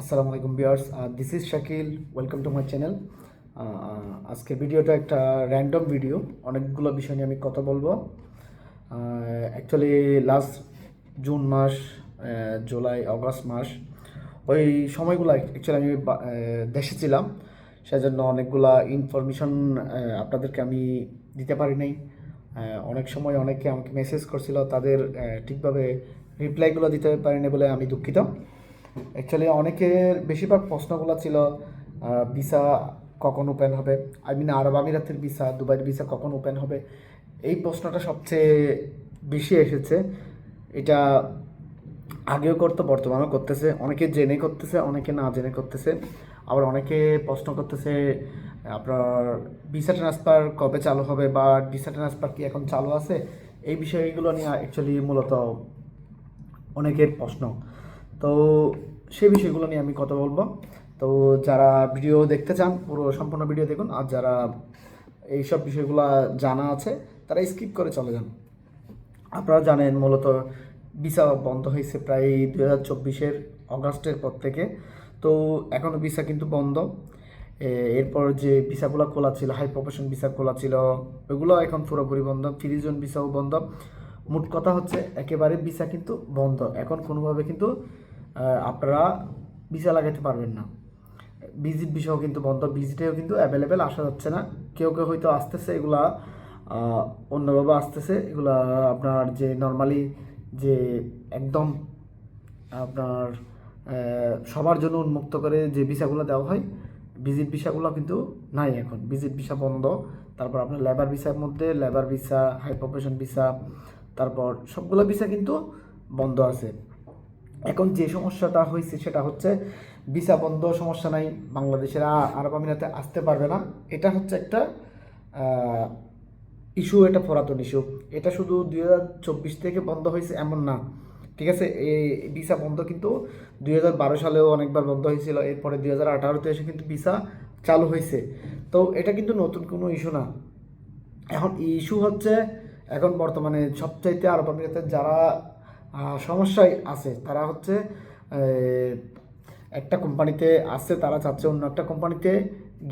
আসসালামু আলাইকুম viewers this is Shakil welcome to my channel আজকে ভিডিওটা একটা র্যান্ডম ভিডিও অনেকগুলো বিষয় নিয়ে আমি কথা বলব। অ্যাকচুয়ালি লাস্ট জুন মাস জুলাই আগস্ট মাস, ওই সময়গুলো অ্যাকচুয়ালি আমি দেশে ছিলাম, সেজন্য অনেকগুলা ইনফরমেশন আপনাদেরকে আমি দিতে পারি নাই। অনেক সময় অনেকে আমাকে মেসেজ করছিল, তাদের ঠিকভাবে রিপ্লাইগুলো দিতে পারিনি বলে আমি দুঃখিত। অ্যাকচুয়ালি অনেকের বেশিরভাগ প্রশ্নগুলো ছিল ভিসা কখন ওপেন হবে? আই মিন আরব আমিরাতের ভিসা, দুবাইয়ের ভিসা কখন ওপেন হবে? এই প্রশ্নটা সবচেয়ে বেশি এসেছে। এটা আগেও করতো, বর্তমানেও করতেছে। অনেকে জেনে করতেছে, অনেকে না জেনে করতেছে। আবার অনেকে প্রশ্ন করতেছে, আপনার ভিসা ট্রান্সফার কবে চালু হবে বা ভিসা ট্রান্সফার কি এখন চালু আছে? এই বিষয়গুলো নিয়ে অ্যাকচুয়ালি মূলত অনেকের প্রশ্ন। তো সেই বিষয়গুলো নিয়ে আমি কথা বলব। তো যারা ভিডিও দেখতে চান, পুরো সম্পূর্ণ ভিডিও দেখুন। আর যারা এইসব বিষয়গুলো জানা আছে, তারা স্কিপ করে চলে যান। আপনারা জানেন মূলত ভিসা বন্ধ হয়েছে প্রায় দু হাজার চব্বিশের অগাস্টের পর থেকে। তো এখনও ভিসা কিন্তু বন্ধ। এরপর যে ভিসাগুলো খোলা ছিল হাই প্রফেশন ভিসা খোলা ছিল, ওগুলো এখন পুরোপুরি বন্ধ। ফ্রিজন ভিসাও বন্ধ। মোট কথা হচ্ছে, একেবারে ভিসা কিন্তু বন্ধ। এখন কোনোভাবে কিন্তু আপনারা ভিসা লাগাতে পারবেন না। ভিজিট বিষয়ও কিন্তু বন্ধ, ভিজিটেও কিন্তু অ্যাভেলেবেল আসা যাচ্ছে না। কেউ কেউ হয়তো আসতেছে, এগুলা অন্যভাবে আসতেছে, এগুলা আপনার যে নর্মালি যে একদম আপনার সবার জন্য উন্মুক্ত করে যে ভিসাগুলো দেওয়া হয় ভিজিট ভিসাগুলো কিন্তু নাই এখন। ভিজিট ভিসা বন্ধ, তারপর আপনার লেবার ভিসার মধ্যে labour visa high profession visa, তারপর সবগুলো ভিসা কিন্তু বন্ধ আছে। এখন যে সমস্যাটা হয়েছে সেটা হচ্ছে ভিসা বন্ধ, সমস্যা নাই, বাংলাদেশের আরব আমিরাতে আসতে পারবে না। এটা হচ্ছে একটা ইস্যু এটা পুরাতন ইস্যু এটা শুধু দুই চব্বিশ থেকে বন্ধ হয়েছে এমন না, ঠিক আছে? এই ভিসা বন্ধ কিন্তু দুই হাজার বারো সালেও অনেকবার বন্ধ হয়েছিল, এরপরে দুই হাজার আঠারোতে এসে কিন্তু ভিসা চালু হয়েছে। তো এটা কিন্তু নতুন কোনো ইস্যু না। এখন ইস্যু হচ্ছে, এখন বর্তমানে সবচাইতে আরব আমিরাতের যারা সমস্যায় আছে। তারা হচ্ছে একটা কোম্পানিতে আসছে তারা চাচ্ছে অন্য একটা কোম্পানিতে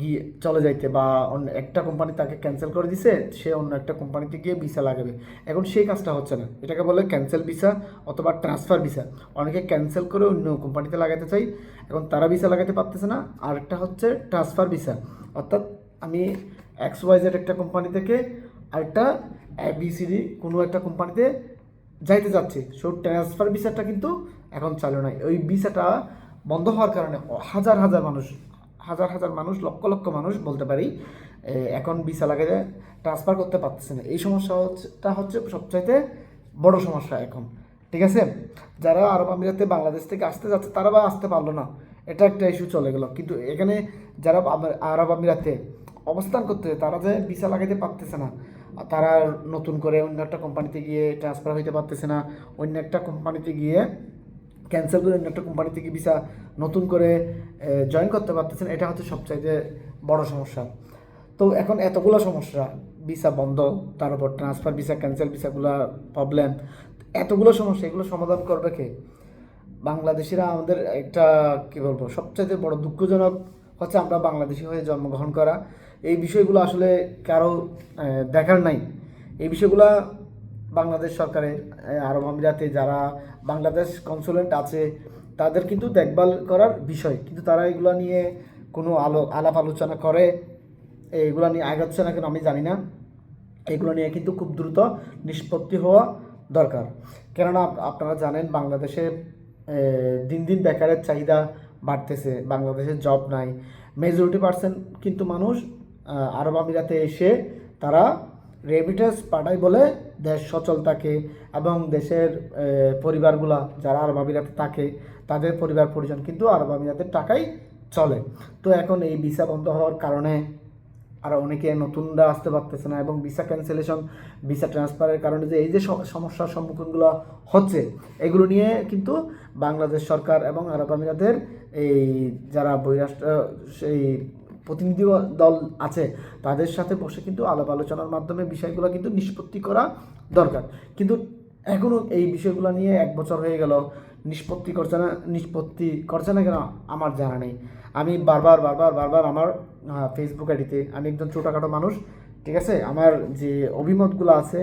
গিয়ে চলে যাইতে বা অন্য একটা কোম্পানি তাকে ক্যান্সেল করে দিছে, সে অন্য একটা কোম্পানিতে গিয়ে ভিসা লাগাবে। এখন সেই কাজটা হচ্ছে না। এটাকে বলে ক্যান্সেল ভিসা অথবা ট্রান্সফার ভিসা অনেকে ক্যান্সেল করে অন্য কোম্পানিতে লাগাতে চাই, এখন তারা ভিসা লাগাতে পারতেছে না। আরেকটা হচ্ছে ট্রান্সফার ভিসা অর্থাৎ আমি এক্স ওয়াইজেড একটা কোম্পানি থেকে আরেকটা এবিসিডি কোনো একটা কোম্পানিতে যাইতে যাচ্ছে। সো ট্রান্সফার ভিসাটা কিন্তু এখন চালু নাই। ওই ভিসাটা বন্ধ হওয়ার কারণে হাজার হাজার মানুষ, হাজার হাজার মানুষ, লক্ষ লক্ষ মানুষ বলতে পারি এখন ভিসা লাগাতে ট্রান্সফার করতে পারতেছে না। এই সমস্যা হচ্ছেটা হচ্ছে সবচাইতে বড় সমস্যা এখন। ঠিক আছে? যারা আরব আমিরাতে বাংলাদেশ থেকে আসতে যাচ্ছে, তারা বা আসতে পারল না। এটা একটা ইস্যু চলে গেল। কিন্তু এখানে যারা আরব আমিরাতে অবস্থান করতে তারা যে ভিসা লাগাইতে পারতেছে না তারা নতুন করে অন্য একটা কোম্পানিতে গিয়ে ট্রান্সফার হইতে পারতেছে না, অন্য একটা কোম্পানিতে গিয়ে ক্যান্সেল করে অন্য একটা কোম্পানি থেকে ভিসা নতুন করে জয়েন করতে পারতেছেন এটা হচ্ছে সবচাইতে বড় সমস্যা। তো এখন এতগুলো সমস্যা, ভিসা বন্ধ, তার উপর ট্রান্সফার ভিসা ক্যান্সেল ভিসাগুলো প্রবলেম এতগুলো সমস্যা, এগুলো সমাধান করবে কে? বাংলাদেশিরা আমাদের একটা, কি বলব, সবচাইতে বড় দুঃখজনক হচ্ছে আমরা বাংলাদেশি হয়ে জন্মগ্রহণ করা। এই বিষয়গুলো আসলে কারও দেখার নাই। এই বিষয়গুলো বাংলাদেশ সরকারের আরব আমিরাতে যারা বাংলাদেশ কনসুলেন্ট আছে, তাদের কিন্তু দেখভাল করার বিষয়। কিন্তু তারা এগুলো নিয়ে কোনো আলো, আলাপ আলোচনা করে, এগুলো নিয়ে আগাচ্ছে না কেন আমি জানি না। এগুলো নিয়ে কিন্তু খুব দ্রুত নিষ্পত্তি হওয়া দরকার। কেননা আপনারা জানেন বাংলাদেশে দিন দিন বেকারের চাহিদা বাড়তেছে, বাংলাদেশে জব নাই। মেজরিটি পার্সেন্ট কিন্তু মানুষ আরব আমিরাতে এসে তারা রেমিটেন্স পাঠায় বলে দেশ সচল থাকে এবং দেশের পরিবারগুলা যারা আরব আমিরাতে থাকে, তাদের পরিবার পরিজন কিন্তু আরব আমিরাতের টাকাই চলে। তো এখন এই ভিসা বন্ধ হওয়ার কারণে আর অনেকে নতুনরা আসতে পারতেছে না এবং ভিসা ক্যান্সেলেশন ভিসা ট্রান্সফারের কারণে যে এই যে সমস্যার সম্মুখীনগুলো হচ্ছে, এগুলো নিয়ে কিন্তু বাংলাদেশ সরকার এবং আরব আমিরাতের এই যারা বৈরাষ্ট্র সেই প্রতিনিধি দল আছে, তাদের সাথে বসে কিন্তু আলাপ আলোচনার মাধ্যমে বিষয়গুলো কিন্তু নিষ্পত্তি করা দরকার। কিন্তু এখনও এই বিষয়গুলো নিয়ে এক বছর হয়ে গেল, নিষ্পত্তি করছে না, নিষ্পত্তি করছে না কেন আমার জানা নেই। আমি বারবার বারবার বারবার আমার ফেসবুক আইডিতে, আমি একজন ছোটোখাটো মানুষ, ঠিক আছে? আমার যে অভিমতগুলো আছে,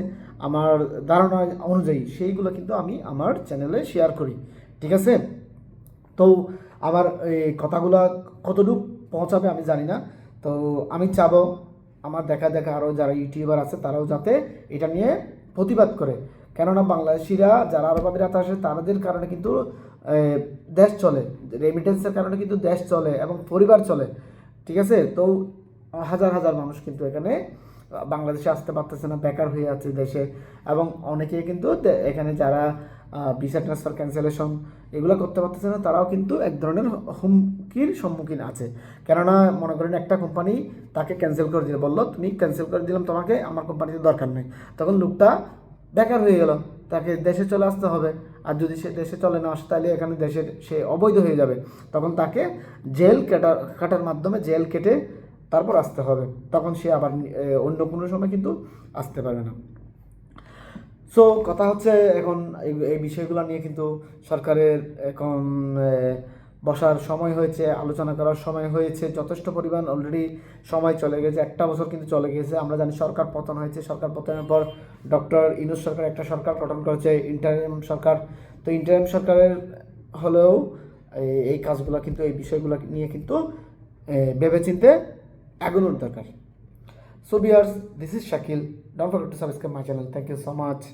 আমার ধারণা অনুযায়ী সেইগুলো কিন্তু আমি আমার চ্যানেলে শেয়ার করি, ঠিক আছে? তো আমার এই কথাগুলো কতটুকু পৌঁছাবে আমি জানি না। তো আমি চাবো, আমার দেখা দেখা আরও যারা ইউটিউবার আছে তারাও যাতে এটা নিয়ে প্রতিবাদ করে। কেননা বাংলাদেশিরা, যারা আরব আমিরাতে আসে, তাদের কারণে কিন্তু দেশ চলে। রেমিটেন্সের কারণে কিন্তু দেশ চলে এবং পরিবার চলে। ঠিক আছে? তো হাজার হাজার মানুষ কিন্তু এখানে, বাংলাদেশে আসতে পারতেছে না, বেকার হয়ে আছে দেশে। এবং অনেকেই কিন্তু এখানে যারা ভিসা ট্রান্সফার ক্যান্সেলেশন এগুলো করতে পারতেছে না। তারাও কিন্তু এক ধরনের হুমকির সম্মুখীন আছে। কেননা মনে করেন একটা কোম্পানি তাকে ক্যান্সেল করে দিল, বলল, তুমি ক্যান্সেল করে দিলাম, তোমাকে আমার কোম্পানিতে দরকার নেই। তখন লোকটা বেকার হয়ে গেল। তাকে দেশে চলে আসতে হবে। আর যদি সে দেশে চলে না আসে, তাহলে এখানে দেশের সে অবৈধ হয়ে যাবে। তখন তাকে জেল কাটার কাটার মাধ্যমে জেল কেটে তারপর আসতে হবে। তখন সে আবার অন্য কোনো সময় কিন্তু আসতে পারবে না। সো কথা হচ্ছে এখন এই- বিষয়গুলো নিয়ে কিন্তু সরকারের এখন বসার সময় হয়েছে, আলোচনা করার সময় হয়েছে, যথেষ্ট পরিমাণ অলরেডি সময় চলে গেছে, একটা বছর কিন্তু চলে গেছে। আমরা জানি সরকার পতন হয়েছে, সরকার পতনের পর ডক্টর ইনুস সরকার একটা সরকার গঠন করেছে ইন্টারিম সরকার। তো ইন্টারিম সরকারের হলেও এই- কাজগুলো কিন্তু, এই বিষয়গুলো নিয়ে কিন্তু ভেবেচিন্তে এগোনোর দরকার। So viewers, this is Shakil. Don't forget to subscribe my channel. Thank you so much.